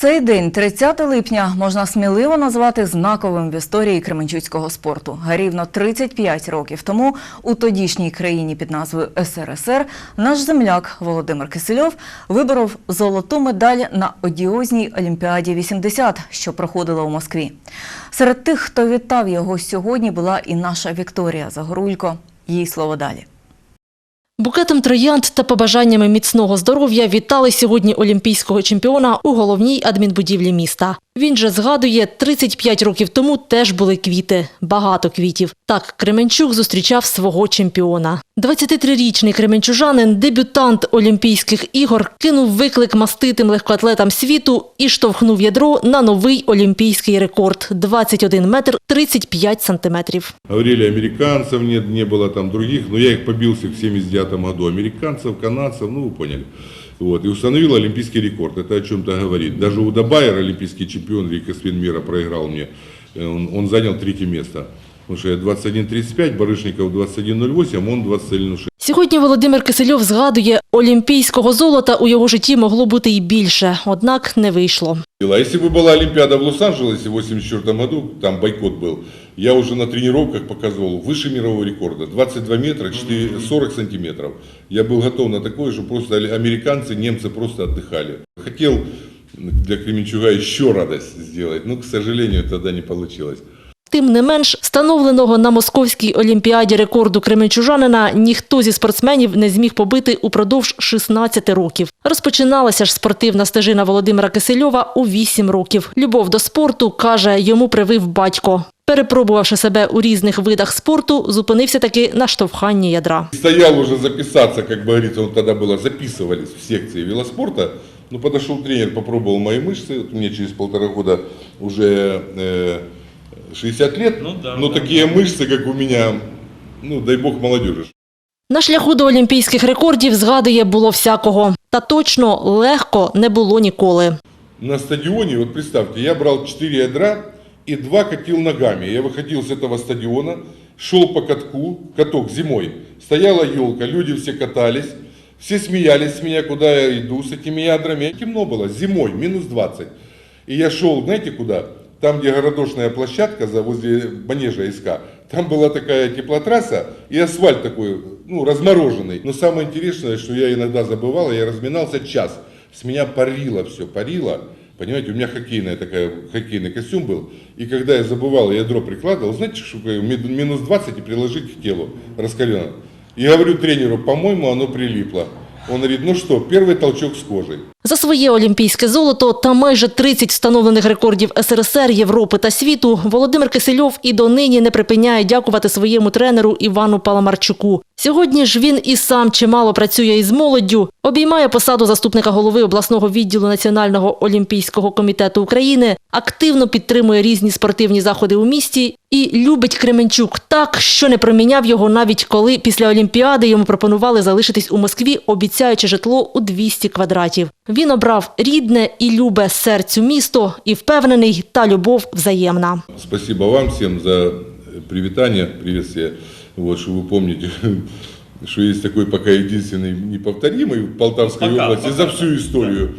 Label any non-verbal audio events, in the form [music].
Цей день, 30 липня, можна сміливо назвати знаковим в історії кременчуцького спорту. Рівно 35 років тому у тодішній країні під назвою СРСР наш земляк Володимир Кисельов виборов золоту медаль на одіозній Олімпіаді 80, що проходила у Москві. Серед тих, хто вітав його сьогодні, була і наша Вікторія Загорулько. Їй слово далі. Букетом троянд та побажаннями міцного здоров'я вітали сьогодні олімпійського чемпіона у головній адмінбудівлі міста. Він же згадує, 35 років тому теж були квіти, багато квітів. Так Кременчук зустрічав свого чемпіона. 23-річний кременчужанин, дебютант Олімпійських ігор, кинув виклик маститим легкоатлетам світу і штовхнув ядро на новий олімпійський рекорд – 21 метр 35 сантиметрів. Говорили, американцев нет, не было там других, но я их побился в 79 году. Американцев, канадцев, ну вы поняли. Вот, и установил олимпийский рекорд. Это о чем-то говорит. Даже Уда Байер, олимпийский чемпион, рекордсмен мира, проиграл мне. Э, Он, он занял третье место. Потому что я 21.35, Барышников 21.08, он 21.06. Сьогодні Володимир Кисельов згадує, олімпійського золота у його житті могло бути і більше, однак не вийшло. А если бы была Олимпиада в Лос-Анджелесе в 84 году, там бойкот был, я уже на тренировках показывал выше мирового рекорда, 22 метра 4, 40 сантиметров. Я был готов на такое, что просто али- американцы, немцы просто отдыхали. Хотел для Кременчуга еще радость сделать, но, к сожалению, тогда не получилось. Тим не менш, встановленого на Московській олімпіаді рекорду кременчужанина ніхто зі спортсменів не зміг побити упродовж 16 років. Розпочиналася ж спортивна стежина Володимира Кисельова у 8 років. Любов до спорту, каже, йому привив батько. Перепробувавши себе у різних видах спорту, зупинився таки на штовханні ядра. Стоял уже записаться, как бы говорится, вот тогда было, записывались в секции велоспорта. Ну, подошел тренер, попробовал мои мышцы. Вот мне через полтора года уже э, 60 лет. Ну да, но да, такие мышцы, как у меня, ну, дай бог молодежи. На шляху до олімпійських рекордів, згадує, було всякого. Та точно легко не було ніколи. На стадионе, вот представьте, я брал 4 ядра и 2 катил ногами. Я выходил с этого стадиона, шел по катку, каток зимой. Стояла елка, люди все катались, все смеялись с меня, куда я иду с этими ядрами. Темно было, зимой, минус 20. И я шел, знаете куда? Там, где городошная площадка за, возле манежа СК, там была такая теплотрасса и асфальт такой, ну, размороженный. Но самое интересное, что я иногда забывал, я разминался час. С меня парило все, парило. Понимаете, у меня хоккейная такая, хоккейный костюм был. И когда я забывал, я ядро прикладывал, знаете, что минус 20 и приложить к телу раскаленно. И говорю тренеру, по-моему, оно прилипло. Он говорит, ну что, толчок с кожей. За своє олімпійське золото та майже 30 встановлених рекордів СРСР, Європи та світу Володимир Кисельов і донині не припиняє дякувати своєму тренеру Івану Паламарчуку. Сьогодні ж він і сам чимало працює із молоддю, обіймає посаду заступника голови обласного відділу Національного олімпійського комітету України, активно підтримує різні спортивні заходи у місті і любить Кременчук так, що не проміняв його навіть коли після Олімпіади йому пропонували залишитись у Москві, обіцяючи житло у 200 квадратів. Він обрав рідне і любе серцю місто і впевнений, та любов взаємна. Спасибо вам всем за э, привитание, приветствие. Вот, что вы помните, [laughs] что есть такой пока единственный неповторимый в Полтавской Пока, области пока, за всю да. историю.